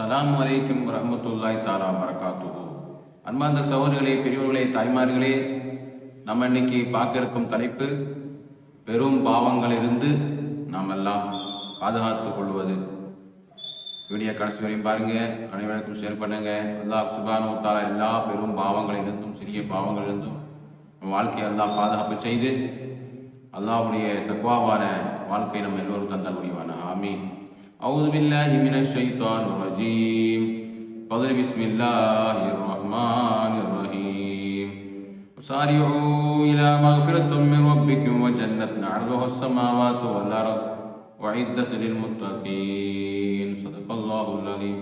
சலாம் வலைக்கும் ரஹமத்துல்லாய் தாலா வரகாத்துஹு. அன்பார்ந்த சகோதரிகளே பெரியவர்களே தாய்மார்களே நம்ம இன்னைக்கு பார்க்க இருக்கும் தலைப்பு பெரும் பாவங்களிலிருந்து நாம் எல்லாம் பாதுகாத்துக் கொள்வது. வீடியோ கடைசி வரையும் பாருங்க அனைவருக்கும் ஷேர் பண்ணுங்க. எல்லா சுபானு தாலா எல்லா பெரும் பாவங்களிலிருந்தும் சிறிய பாவங்களிலிருந்தும் நம்ம வாழ்க்கையை எல்லாம் பாதுகாப்பு செய்து அல்லாஹுடைய தக்குவாவான வாழ்க்கை நம்ம எல்லோரும் தந்தல் முடிவான ஆமீன். أعوذ بالله من الشيطان الرجيم فضل بسم الله الرحمن الرحيم وسارعوا إلى مغفرة من ربكم وجنة عرضها السماوات والأرض وعدة للمتقين صدق الله العليم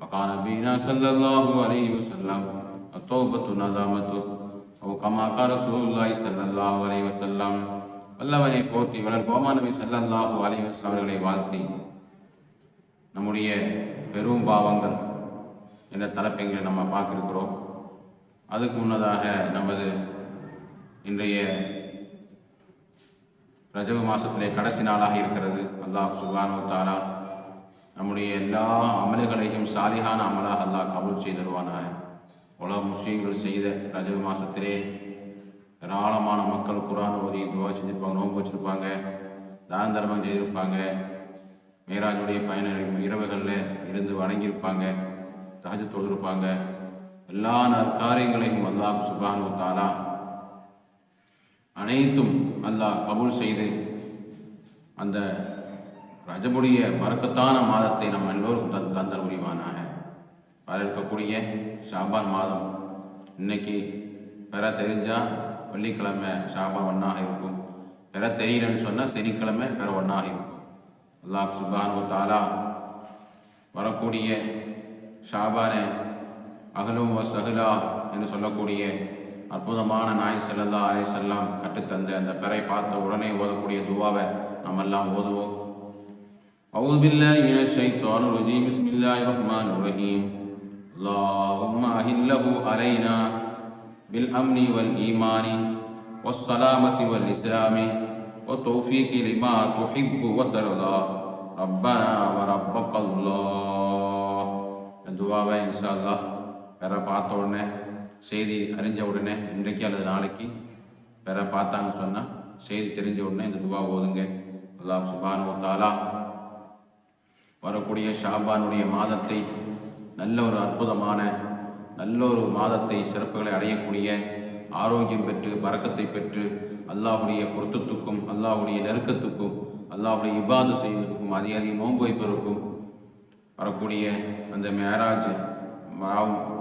وقال نبينا صلى الله عليه وسلم التوبة ندامته أو كما قال رسول الله صلى الله عليه وسلم வல்லவனை போற்றி வளர் கோமா நபி ஸல்லல்லாஹு அலைஹி வஸல்லம் அவர்களை வாழ்த்தி நம்முடைய பெரும் பாவங்கள் என்ற தலைப்பெங்களை நம்ம பார்க்கிருக்கிறோம் அதுக்கு முன்னதாக நமது இன்றைய ரஜப மாதத்திலே கடைசி நாளாக இருக்கிறது. அல்லாஹ் சுபானு தாரா நம்முடைய எல்லா அமல்களையும் சாலிகான அமலாக அல்லாஹ் கபூல் செய்தருவானாக உலக முஸ்லீம்கள் செய்த ரஜப மாதத்திலே ஏராளமான மக்கள் குரான் ஓதி துவா செஞ்சுருப்பாங்க நோன்பு வச்சுருப்பாங்க தான தர்மம் செய்திருப்பாங்க. மேராஜுடைய பயணம் இரவுகளில் இருந்து வணங்கியிருப்பாங்க தகஜ தொழுதிருப்பாங்க. எல்லா நற்காரியங்களையும் அல்லாஹ் சுபானு தாலா அனைத்தும் அல்லாஹ் கபூல் செய்து அந்த ரஜபுடைய பறக்கத்தான மாதத்தை நம்ம எல்லோருக்கும் தன் தந்த உரிவானாக வர இருக்கக்கூடிய ஷாபான் மாதம் இன்னைக்கு பெற தெரிஞ்சால் வெள்ளிக்கிழமை ஷாபான் ஒன்றாக இருக்கும். பெற தெரியலன்னு சொன்னால் சனிக்கிழமை பெற ஒன்றாக இருக்கும். அல்லாஹ் சுபானு தாலா வரக்கூடிய ஷாபான அகலும் வ சஹலா என்று சொல்லக்கூடிய அற்புதமான நாய் செல்லல்லா அலை செல்லாம் கற்றுத்தந்த அந்த பெறை பார்த்த உடனே ஓதக்கூடிய துவாவை நம்ம எல்லாம் ஓதுவோம் أعوذ بالله من الشيطان الرجيم بسم الله الرحمن الرحيم اللهم أهله علينا بالأمن والإيمان والسلامة والإسلام والتوفيق لما تحب وترضى ربنا وربك الله துவாவை இன்ஷா அல்லாஹ் பெற பார்த்த உடனே செய்தி அறிஞ்ச உடனே இன்றைக்கு அல்லது நாளைக்கு பெற பார்த்தாங்கன்னு சொன்னால் செய்தி தெரிஞ்ச உடனே இந்த துவா ஓதுங்க அல்லாஹ் சுபானு தாலா வரக்கூடிய ஷாபானுடைய மாதத்தை நல்ல ஒரு அற்புதமான நல்ல ஒரு மாதத்தை சிறப்புகளை அடையக்கூடிய ஆரோக்கியம் பெற்று பறக்கத்தை பெற்று அல்லாஹுடைய பொருத்தத்துக்கும் அல்லாஹுடைய நெருக்கத்துக்கும் அல்லாஹுடைய இபாது செய்வதற்கும் அதிக அதிக நோன்பு வைப்பதற்கும் வரக்கூடிய அந்த மேராஜ்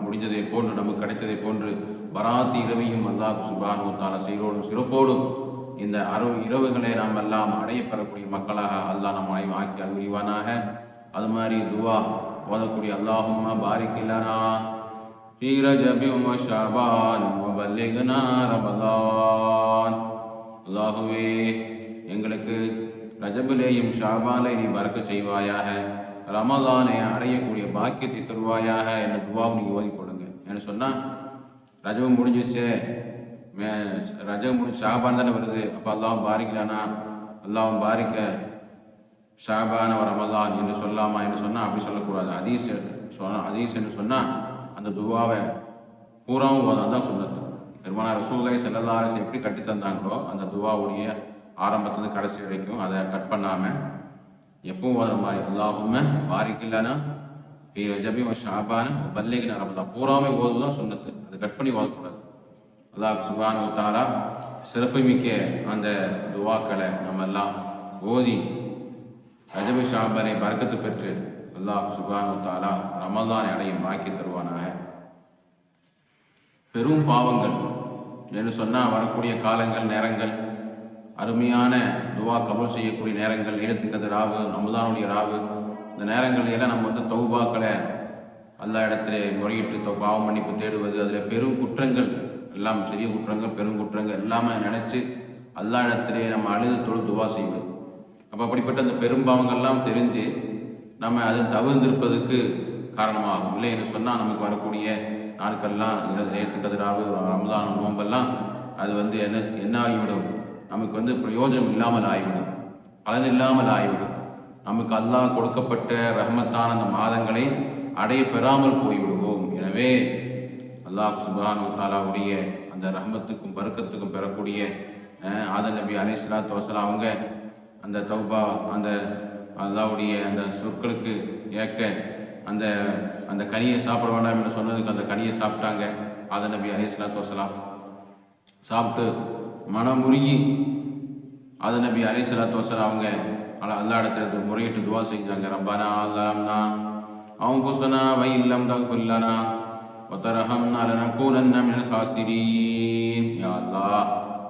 முடிஞ்சதை போன்று நமக்கு கிடைத்ததை போன்று பராத்தி இரவையும் அல்லாஹ் சுபானு தால சீரோடும் சிறப்போடும் இந்த அரவு இரவுகளை நாம் எல்லாம் அடையப்பெறக்கூடிய மக்களாக அல்லாஹ் நம் அனைவரும் ஆக்கி அறிவானாக அது மாதிரி துவா ஓதக்கூடிய அல்லாஹும்மா பாரிக் இல்லனா في رجب وشعبان وبلغنا رمضان அல்லாஹுவே எங்களுக்கு ரஜபிலேயும் ஷாபாலை நீ பறக்க செய்வாயாக. ரமலானை அடையக்கூடிய பாக்கியத்தை தருவாயாக என்ற துவாவும் நீங்கள் ஓதி கொடுங்க. என்ன சொன்னால் ரஜபம் முடிஞ்சிச்சு மே ரஜம் முடிஞ்சு ஷாபான் தானே வருது. அப்போ அல்லாவும் பாரிக்கலானா அல்லாவும் பாரிக்க ஷாபான ரமலான் என்று சொல்லாமா என்று சொன்னால் அப்படி சொல்லக்கூடாது. அதீஸ் சொன்ன அதீஸ் என்று சொன்னால் அந்த துவாவை பூராவும் அதான் தான் சொன்னது பெருமானார் ரசூலை செல்லல்லாரசு எப்படி கட்டித்தந்தாங்களோ அந்த துவாவுடைய ஆரம்பத்துலேருந்து கடைசி வரைக்கும் அதை கட் பண்ணாமல் எப்பவும் வர மாதிரி அல்லாஹுமே வாரிக்கில்லனா பி ரஜபி ஷாபான பல்லிகின ரமதான் பூராமே ஓதுதான் சொன்னது அதை கட் பண்ணி ஓதக்கூடாது. அல்லாஹ் சுபானு தாரா சிறப்புமிக்க அந்த துவாக்களை நம்ம எல்லாம் ஓதி ரஜபி ஷாபானை பறக்கத்து பெற்று அல்லாஹ் சுபானு தாரா ரமதானை அடையும் பாக்கி தருவானாக. பெரும் பாவங்கள் என்று சொன்னால் வரக்கூடிய காலங்கள் நேரங்கள் அருமையான துவா கபல் செய்யக்கூடிய நேரங்கள் இடத்துக்கது ராவு ரமலானுடைய ராவு. இந்த நேரங்களிலேலாம் நம்ம வந்து தௌபாக்களை எல்லா இடத்துல முறையிட்டு தௌ பாவம் மன்னிப்பு தேடுவது அதில் பெரும் குற்றங்கள் எல்லாம் சிறிய குற்றங்கள் பெரும் குற்றங்கள் எல்லாமே நினச்சி எல்லா இடத்துலையே நம்ம அழுது தொழு துவா செய்வது. அப்போ அப்படிப்பட்ட அந்த பெரும்பாவங்கள்லாம் தெரிஞ்சு நம்ம அதை தவிர்ந்திருப்பதுக்கு காரணமாகும். இல்லை என்று சொன்னால் நமக்கு வரக்கூடிய நாட்கள்லாம் நேரத்துக்கு கதிராவு ரமதான நோம்பெல்லாம் அது வந்து என்ன என்ன ஆகிவிடும்? நமக்கு வந்து பிரயோஜனம் இல்லாமல் ஆகிவிடும். பலன் இல்லாமல் ஆகிவிடும். நமக்கு அல்லாஹ் கொடுக்கப்பட்ட ரஹமத்தான அந்த மாதங்களை அடைய பெறாமல் போய்விடுவோம். எனவே அல்லாஹ் சுபானு தாலாவுடைய அந்த ரஹமத்துக்கும் பருக்கத்துக்கும் பெறக்கூடிய ஆதன் நபி அலி சலாத்து வசலாம் அவங்க அந்த தௌபா அந்த அல்லாவுடைய அந்த சொற்களுக்கு ஏற்க அந்த அந்த கனியை சாப்பிட வேண்டாம் என்று சொன்னதுக்கு அந்த கனியை சாப்பிட்டாங்க. அதை நபி அலி வசலாம் சாப்பிட்டு மனமுருகி அதை நபி அலை வசலாம் அவங்க அல்லா இடத்துல முறையிட்டு துவா செஞ்சாங்க. ரப்பானா அல்லாம்னா அவங்க குசனா வை இல்லம் தான் கொல்லனா ஒத்தரஹம்னா லனகூனன்ன காசிரி யாழ்லா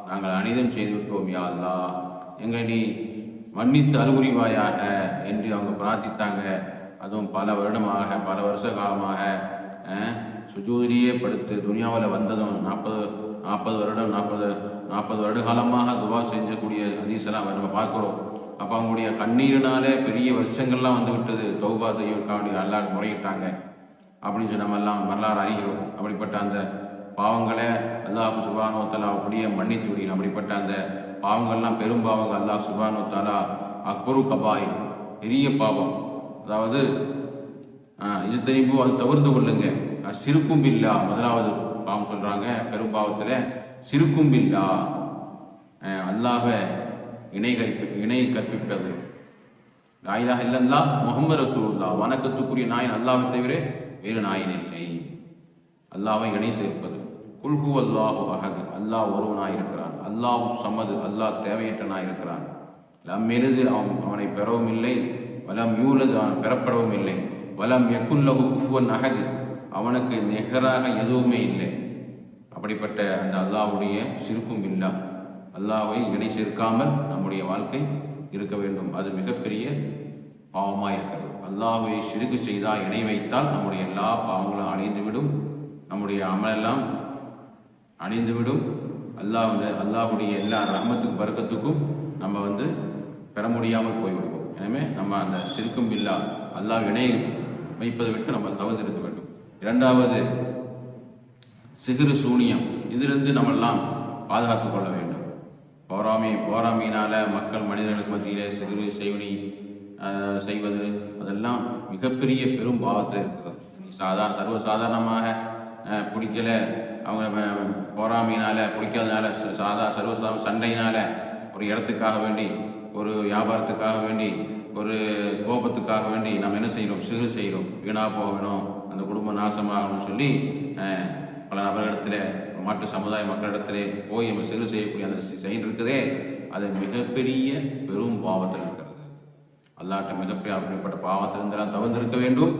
நாங்கள் அனிதம் செய்து விட்டோம் யாழ்லா எங்களை நீ மன்னித்து அறிவுரிவாயாக என்று அவங்க பிரார்த்தித்தாங்க. அதுவும் பல வருடமாக பல வருஷ காலமாக அஹ், சுஜூதிலேயே படுத்து துனியாவில் வந்ததும் நாற்பது நாற்பது வருடம் நாற்பது நாற்பது வருட காலமாக துவா செஞ்சக்கூடிய ஹதீஸெல்லாம் நம்ம பார்க்குறோம். அப்போ அவங்களுடைய கண்ணீரினாலே பெரிய வருஷங்கள்லாம் வந்து விட்டது. தௌபா செய்யக்காண்டி எல்லாரும் முறையிட்டாங்க. அப்படின்னு சொல்லி நம்ம எல்லாம் வரலாறு அறிகிறோம். அப்படிப்பட்ட அந்த பாவங்களை அல்லாஹ் சுபானோ அப்படியே மன்னித்து விடுகிறோம் அப்படிப்பட்ட அந்த பாவங்கள்லாம் பெரும் பாவங்கள் அல்லாஹ் சுபானோ அக்பரு கபாய் பெரிய பாவம். அதாவது இது தெரியும்போ அது தவிர்த்து கொள்ளுங்க. சிறுக்கும் இல்லா முதலாவது பாவம் சொல்கிறாங்க பெரும் பாவத்தில் சிறுக்கும் இல்லா. அல்லாஹ இணை கற்பி இணை கற்பிப்பது. லாயிலாக இல்லல்லா முகமது ரசூல்லா வணக்கத்துக்குரிய நாயன் அல்லாவை தவிர வேறு நாயன் இல்லை. அல்லாவை இணை சேர்ப்பது. குல்ஹு அல்லாஹு அஹது. அல்லாஹ் ஒருவனாக இருக்கிறான். அல்லாஹ் சமது. அல்லாஹ் தேவையற்றனாக இருக்கிறான். லம் அவன் அவனை பெறவும் இல்லை. வலம் யூலது அவன் பெறப்படவும் இல்லை. வலம் யக்குல்லஹு குஃபுவன் அகது அவனுக்கு நிகராக எதுவுமே இல்லை. அப்படிப்பட்ட அந்த அல்லாஹ்வுடைய சிறுப்பும் இல்லா. அல்லாவை இணை சேர்க்காமல் நம்முடைய வாழ்க்கை இருக்க வேண்டும். அது மிகப்பெரிய பாவமாக இருக்கிறது. அல்லாவை சிறுக்கு செய்தால் இணை வைத்தால் நம்முடைய எல்லா பாவங்களும் அணிந்துவிடும் நம்முடைய அமலெல்லாம் அணிந்துவிடும் அல்லாஹ் அல்லாவுடைய எல்லா ரஹமத்துக்கும் பறக்கத்துக்கும் நம்ம வந்து பெற முடியாமல் போய்விடுவோம். எனவே நம்ம அந்த சிறுக்கும் இல்லா அல்லாஹ் இணையை வைப்பதை விட்டு நம்ம தவிர்த்திருக்க வேண்டும். இரண்டாவது சிகிறு சூனியம். இதிலிருந்து நம்மெல்லாம் பாதுகாத்து கொள்ள வேண்டும். போராமை போராமையினால் மக்கள் மனிதர்களுக்கு மத்தியிலே சிகிறு செய்வனி செய்வது அதெல்லாம் மிகப்பெரிய பெரும் பாவத்தை இருக்கிறது. சாதாரண சர்வசாதாரணமாக பிடிக்கலை அவங்க போராமையினால் பிடிக்காதனால ச- சாதா சர்வசாதாரண சண்டையினால் ஒரு இடத்துக்காக வேண்டி ஒரு வியாபாரத்துக்காக வேண்டி ஒரு கோபத்துக்காக வேண்டி நம்ம என்ன செய்கிறோம்? சிறு செய்கிறோம். வீணாக போக வேணும் அந்த குடும்பம் நாசமாகணும்னு சொல்லி பல நபர்களிடத்துல மாட்டு சமுதாய மக்களிடத்திலே போய் நம்ம சிறு செய்யக்கூடிய அந்த செயல் இருக்குதே அது மிகப்பெரிய பெரும் பாவத்தில் இருக்கிறது. அல்லாட்ட மிகப்பெரிய அப்படிப்பட்ட பாவத்திலிருந்தெல்லாம் தவிர்த்திருக்க வேண்டும்.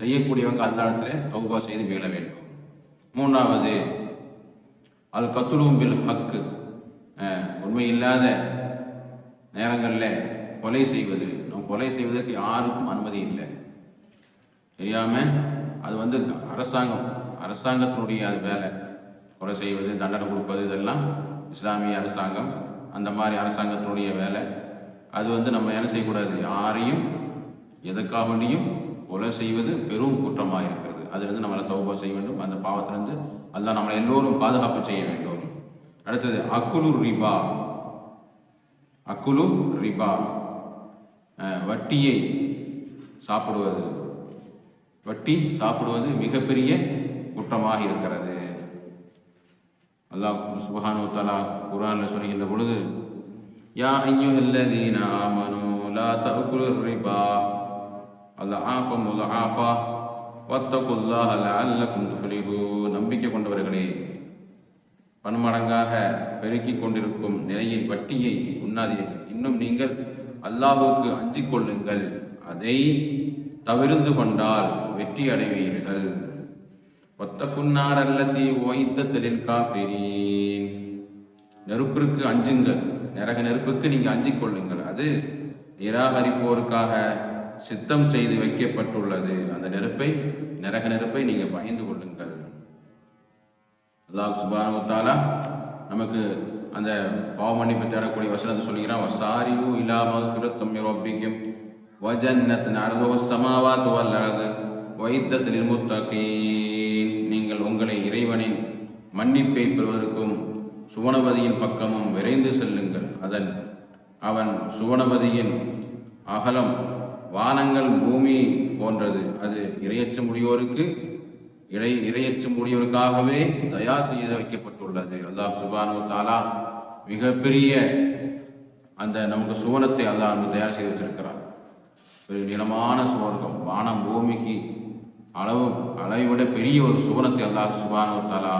செய்யக்கூடியவங்க அந்த இடத்துல தௌபா செய்து மீள வேண்டும். மூன்றாவது அல் கத்துலும் பில் ஹக்கு உண்மை இல்லாத நேரங்களில் கொலை செய்வது நம்ம கொலை செய்வதற்கு யாருக்கும் அனுமதி இல்லை. தெரியாமல் அது வந்து அரசாங்கம் அரசாங்கத்தினுடைய அது வேலை. கொலை செய்வது தண்டனை கொடுப்பது இதெல்லாம் இஸ்லாமிய அரசாங்கம் அந்த மாதிரி அரசாங்கத்தினுடைய வேலை. அது வந்து நம்ம என்ன செய்யக்கூடாது? யாரையும் எதுக்காக வேண்டியும் கொலை செய்வது பெரும் குற்றமாக இருக்கிறது. அதிலிருந்து நம்மளை தௌபா செய்ய வேண்டும். அந்த பாவத்திலிருந்து அதுதான் நம்மளை எல்லோரும் பாதுகாப்பு செய்ய வேண்டும். அடுத்தது அக்குலு ரிபா. அக்குலு ரிபா. வட்டியை சாப்பிடுவது. வட்டி சாப்பிடுவது மிகப்பெரிய குற்றமாக இருக்கிறது. அல்லாஹ் சுபஹானு தலா குரானில் சொல்கின்ற பொழுது யா ஐயோ ஐயுஹல்லதீன ஆமனு லா தஅக்குலு ரிபா. ஆஃபா முல்ஆஃபா வத்தகுல்லாஹ அல்ல துஃப்லிஹூன் நம்பிக்கை கொண்டவர்களே பன்மடங்காக பெருக்கிக் கொண்டிருக்கும் நிலையில் வட்டியை உண்ணாதீர்கள். இன்னும் நீங்கள் அல்லாஹுக்கு அஞ்சிக் கொள்ளுங்கள். அதை தவிர்ந்து கொண்டால் வெற்றி அடைவீர்கள். ஒத்தக்குன்னார் அல்லத்தி ஓய்த்தலில் காஃபிரீன். நெருப்பிற்கு அஞ்சுங்கள். நரக நெருப்புக்கு நீங்கள் அஞ்சிக் கொள்ளுங்கள். அது நிராகரிப்போருக்காக சித்தம் செய்து வைக்கப்பட்டுள்ளது. அந்த நெருப்பை நரக நெருப்பை நீங்கள் பயந்து கொள்ளுங்கள். அல்லாஹ் சுபானுத்தாலா நமக்கு அந்த பாவ மன்னிப்பு தேடக்கூடிய வசனத்தை சொல்கிறான் வசாரியு இல்லாமல் கிருத்தம் ரோப்பிக்கும். வஜன்னத் நரதோ சமாவாத் வல்லது வைத்தத்தில் முத்தகீன். நீங்கள் உங்களை இறைவனின் மன்னிப்பை பெறுவதற்கும் சுவனபதியின் பக்கமும் விரைந்து செல்லுங்கள். அதன் அவன் சுவனபதியின் அகலம் வானங்கள் பூமி போன்றது. அது இரையச்ச முடியோருக்கு இறை இரையச்சம் உடையோருக்காகவே தயார் செய்ய வைக்கப்பட்டுள்ளது. அல்லாஹ் சுபானு தாலா மிகப்பெரிய அந்த நமக்கு சுவனத்தை அல்லாஹ் நமக்கு தயார் செய்து வச்சிருக்கிறார் ஒரு நிலமான சுவர்க்கம் வானம் பூமிக்கு அளவு அளவை விட பெரிய ஒரு சுவனத்தை அல்லாஹ் சுபானு தாலா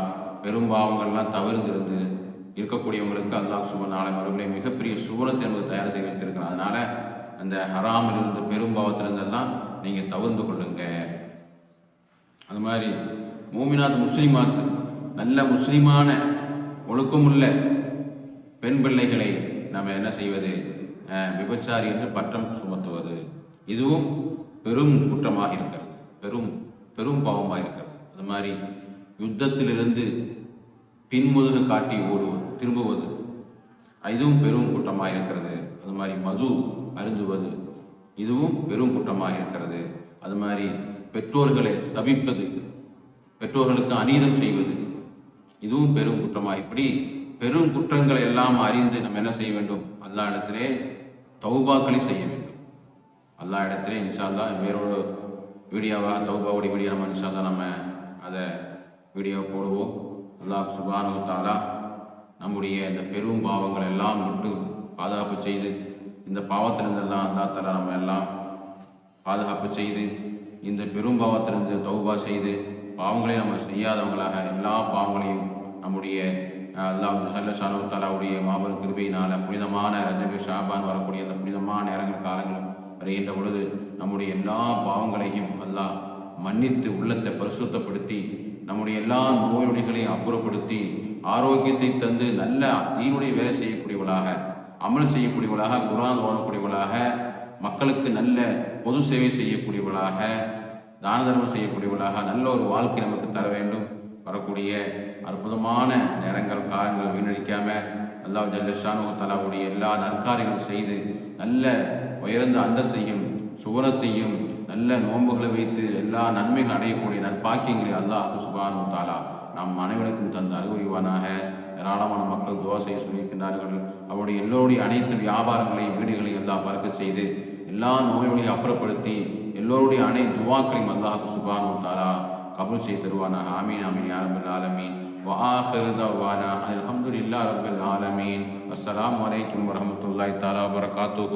பெரும் பாவங்கள்லாம் தவிர்ந்திருந்து இருக்கக்கூடியவங்களுக்கு அல்லாஹ் சுபன் நாளை மறுபடியும் மிகப்பெரிய சுவனத்தை நமக்கு தயார் செய்து வச்சிருக்கிறார் அதனால் அந்த ஹராமிலிருந்து பெரும் பாவத்திலிருந்தெல்லாம் நீங்கள் தவிர்ந்து கொள்ளுங்கள் அது மாதிரி மூமினாத் முஸ்லிமாத் நல்ல முஸ்லீமான ஒழுக்கமுள்ள பெண் பிள்ளைகளை நம்ம என்ன செய்வது விபச்சாரி என்று பட்டம் சுமத்துவது. இதுவும் பெரும் குற்றமாக இருக்கிறது. பெரும் பெரும் பாவமாக இருக்கிறது. அது மாதிரி யுத்தத்திலிருந்து பின்முதுகு காட்டி ஓடுவது திரும்புவது. இதுவும் பெரும் குற்றமாக இருக்கிறது. அது மாதிரி மது அருந்துவது. இதுவும் பெரும் குற்றமாக இருக்கிறது. அது மாதிரி பெற்றோர்களை சபிப்பது பெற்றோர்களுக்கு அநீதம் செய்வது. இதுவும் பெரும் குற்றமாக இப்படி பெரும் குற்றங்களை எல்லாம் அறிந்து நம்ம என்ன செய்ய வேண்டும்? அல்லா இடத்திலே தௌபாக்களை செய்ய வேண்டும். அல்லா இடத்திலே இன்ஷால்லா வேறோட வீடியோவாக தௌபாவுடைய வீடியோ நம்ம இன்ஷால்லா நம்ம அதை வீடியோ போடுவோம். அல்லாஹ் சுபானு நம்முடைய இந்த பெரும் பாவங்கள் எல்லாம் விட்டு பாதுகாப்பு செய்து இந்த பாவத்திலிருந்தெல்லாம் அல்லா தாலா நம்ம எல்லாம் பாதுகாப்பு செய்து இந்த பெரும் பாவத்திலிருந்து தௌபா செய்து பாவங்களை நம்ம செய்யாதவங்களாக எல்லா பாவங்களையும் நம்முடைய அஹ், அல்லாஹ் சல்லஷானு தலாவுடைய மாபெரும் கிருபையினால் புனிதமான ரஜபி ஷாபான் வரக்கூடிய அந்த புனிதமான நேரங்கள் காலங்களும் வருகின்ற பொழுது நம்முடைய எல்லா பாவங்களையும் அல்லாஹ் மன்னித்து உள்ளத்தை பரிசுத்தப்படுத்தி நம்முடைய எல்லா நோயுடைகளையும் அப்புறப்படுத்தி ஆரோக்கியத்தை தந்து நல்ல தீனுடைய வேலை செய்யக்கூடியவளாக அமல் செய்யக்கூடியவளாக குரான் ஓடக்கூடியவளாக மக்களுக்கு நல்ல பொது சேவை செய்யக்கூடியவளாக தான தர்மம் செய்யக்கூடியவளாக நல்ல ஒரு வாழ்க்கை நமக்கு தர வேண்டும். வரக்கூடிய அற்புதமான நேரங்கள் காலங்கள் வீணடிக்காமல் அல்லா ஜல்லஷானு தலாவுடைய எல்லா நற்காரியங்களும் செய்து நல்ல உயர்ந்த அந்தஸ்தையும் சுவனத்தையும் நல்ல நோன்புகளை வைத்து எல்லா நன்மைகள் அடையக்கூடிய நற்பாக்கியங்களை அல்லாஹ் சுபானு தாலா நம் அனைவருக்கும் தந்த அறிவுரிவானாக. ஏராளமான மக்கள் துவா செய்ய சொல்லியிருக்கின்றார்கள் அவருடைய எல்லோருடைய அனைத்து வியாபாரங்களையும் வீடுகளையும் எல்லாம் பறக்க செய்து எல்லா நோய்களையும் அப்புறப்படுத்தி எல்லோருடைய அனைத்து துவாக்களையும் அல்லாஹ் சுபானு தாலா கபூல் செய்து தருவானாக ஆமீன் ஆமீன் யா ரப்பல் ஆலமீன் وآخر دعوانا أن الحمد لله رب العالمين والسلام عليكم ورحمة الله تعالى وبركاته